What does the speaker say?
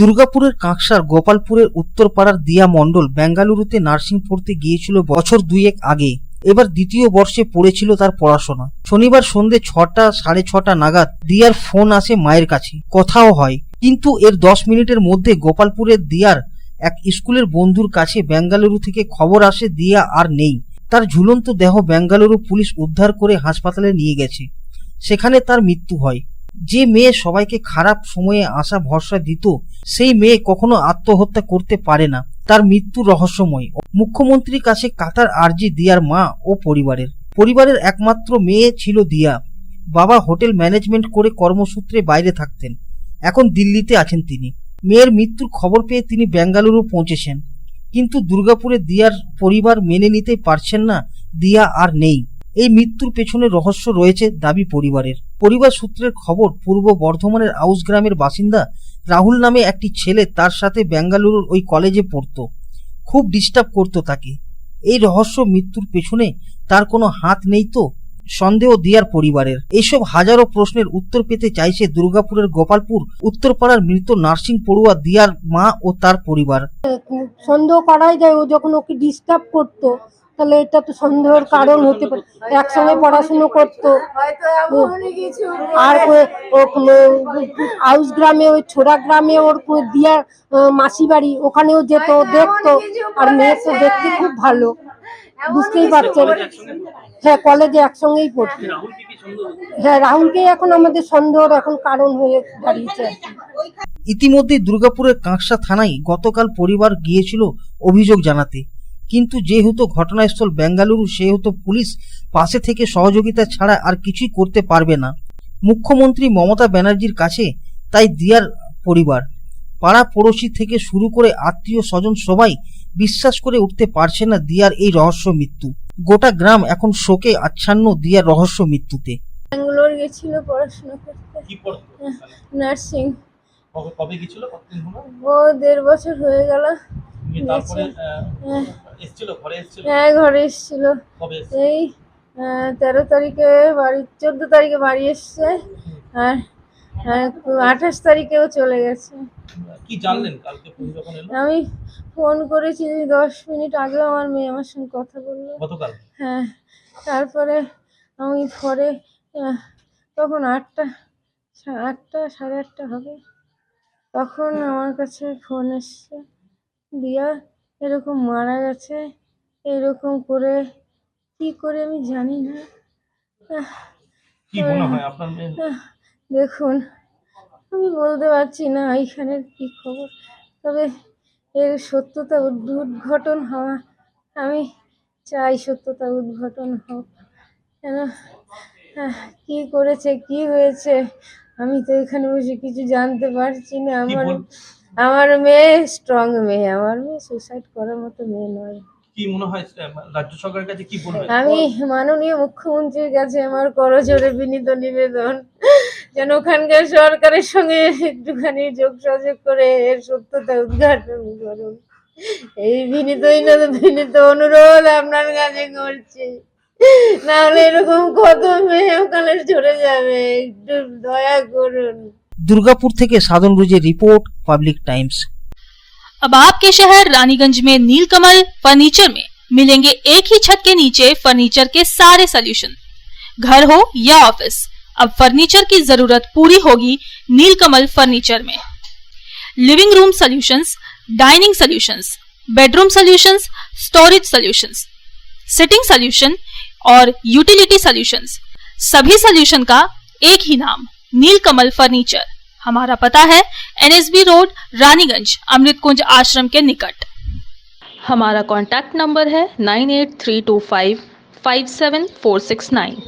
দুর্গাপুরের কাঁকসার গোপালপুরের উত্তরপাড়ার দিয়া মণ্ডল বেঙ্গালুরুতে নার্সিং পড়তে গিয়েছিল বছর দুয়েক আগে। এবার দ্বিতীয় বর্ষে পড়েছিল তার পড়াশোনা। শনিবার সন্ধে ছটা, সাড়ে ছটা নাগাদ দিয়ার ফোন আসে মায়ের কাছে। কথাও হয়। কিন্তু এর দশ মিনিটের মধ্যে গোপালপুরের দিয়ার এক স্কুলের বন্ধুর কাছে বেঙ্গালুরু থেকে খবর আসে দিয়া আর নেই। তার ঝুলন্ত দেহ বেঙ্গালুরু পুলিশ উদ্ধার করে হাসপাতালে নিয়ে গেছে। সেখানে তার মৃত্যু হয়। যে মেয়ে সবাইকে খারাপ সময়ে আশা ভরসা দিত, সেই মেয়ে কখনো আত্মহত্যা করতে পারে না। তার মৃত্যু রহস্যময়। মুখ্যমন্ত্রীর কাছে কাতার আর্জি দিয়ার মা ও পরিবারের। পরিবারের একমাত্র মেয়ে ছিল দিয়া। বাবা হোটেল ম্যানেজমেন্ট করে কর্মসূত্রে বাইরে থাকতেন। এখন দিল্লিতে আছেন তিনি। মেয়ের মৃত্যুর খবর পেয়ে তিনি বেঙ্গালুরু পৌঁছেছেন। কিন্তু দুর্গাপুরে দিয়ার পরিবার মেনে নিতে পারছেন না, দিয়া আর নেই। এই মৃত্যুর পেছনে রহস্য রয়েছে দাবি পরিবারের। পরিবার সূত্রের খবর, পূর্ব বর্ধমানের আউস গ্রামের বাসিন্দা রাহুল নামে একটি ছেলে তার সাথে বেঙ্গালুরুর ওই কলেজে পড়তো। খুব ডিস্টার্ব করতো তাকে। এই রহস্য মৃত্যুর পেছনে তার কোনো হাত নেই তো? সন্দেহ দিয়ার পরিবারের। এইসব হাজারো প্রশ্নের উত্তর পেতে চাইছে দুর্গাপুরের গোপালপুর, উত্তরপাড়ার মৃত নার্সিং পড়ুয়া দিয়ার মা ও তার পরিবার। সন্দেহ করাই যায় ও যখন ওকে ডিস্টার্ব করতো তাহলে এটা তো সন্দেহের কারণ হতে পারে। একসঙ্গে পড়াশুনো করতো। আর আউস গ্রামে ওই ছোড়া গ্রামে ওর কো- দিয়ার মাসি বাড়ি ওখানেও যেত দেখতো। আর মেয়ে তো দেখতে খুব ভালো। বুঝতেই পারছেন। হ্যাঁ কলেজে একসঙ্গেই পড়তো। হ্যাঁ রাহুলকেই এখন আমাদের সন্দেহর এখন কারণ হয়ে দাঁড়িয়েছে। ইতিমধ্যে দুর্গাপুরের কাঁকসা থানায় গতকাল পরিবার গিয়েছিল অভিযোগ জানাতে। কিন্তু যেহেতু ঘটনাস্থল বেঙ্গালুরু সেহেতু পুলিশ পাশে থেকে সহযোগিতা ছাড়া আর কিছুই করতে পারবে না। মুখ্যমন্ত্রী মমতা ব্যানার্জির কাছে তাই দিয়ার পরিবার। পাড়া পড়োশি থেকে শুরু করে আত্মীয় স্বজন সবাই বিশ্বাস করে উঠতে পারছে না দিয়ার এই রহস্য মৃত্যু। গোটা গ্রাম এখন শোকে আচ্ছন্ন দিয়ার রহস্য মৃত্যুতে। ব্যাঙ্গালোর গেছিল পড়াশোনা করতে। কি পড়তো? নার্সিং। কবে কবে গেছিল? কতদিন হলো? ও দেড় বছর হয়ে গেল। তারপরে হ্যাঁ। এসেছিল? ঘরে এসেছিল? হ্যাঁ ঘরে এসেছিল। এই তেরো তারিখে বাড়ি চোদ্দ তারিখে বাড়ি এসছে। আর আঠাশ তারিখেও চলে গেছে। কি জানলেন কালকে ফোন যখন এলো? আমি ফোন করেছি দশ মিনিট আগেও আমার মেয়ে আমার সঙ্গে কথা বলল। গতকাল? হ্যাঁ তারপরে আমি পরে তখন আটটা আটটা সাড়ে আটটা হবে। তখন আমার কাছে ফোন এসছে দিয়া এরকম মারা গেছে এরকম করে কি করে আমি জানি না। কি মনে হয় আপনার মেয়ে? দেখুন আমি বলতে পারছি না এইখানের কি খবর তবে এর সত্যতা উদ- উদ্ঘাটন হওয়া আমি চাই সত্যতা উদ্ঘাটন হোক। কেন? আহ, কি করেছে কি হয়েছে আমি তো এখানে বসে কিছু জানতে পারছি না আমার। বল- আমার মেয়ে স্ট্রং মেয়ে আমার মেয়ে সুসাইড করার মতো মেয়ে নয়। কি মনে হয় রাজ্য সরকারের কাছে কি বলবেন? আমি মাননীয় মুখ্যমন্ত্রীর কাছে আমার করজোরে বিনীত নিবেদন যেন ওখানকার সরকারের সঙ্গে একটুখানি যোগসাযোগ করে এর সত্যতা উদ্ঘাটন করুন। এই বিনীত বিনীত অনুরোধ আপনার কাছে করছি। নাহলে এরকম কত মেয়ে ওখানে চলে যাবে একটু দয়া করুন। দুর্গাপুর থেকে সাধন রুজের রিপোর্ট পাবলিক টাইমস अब आपके शहर रानीगंज में नीलकमल फर्नीचर में मिलेंगे एक ही छत के नीचे फर्नीचर के सारे सॉल्यूशन घर हो या ऑफिस अब फर्नीचर की जरूरत पूरी होगी नीलकमल फर्नीचर में living room solutions dining solutions bedroom solutions storage solutions sitting solution और यूटिलिटी सॉल्यूशंस सभी सॉल्यूशन का एक ही नाम नीलकमल फर्नीचर। हमारा पता है, एनएसबी रोड, रानीगंज अमृत कुंज आश्रम के निकट। हमारा कॉन्टैक्ट नंबर है nine eight three two five five seven four six nine.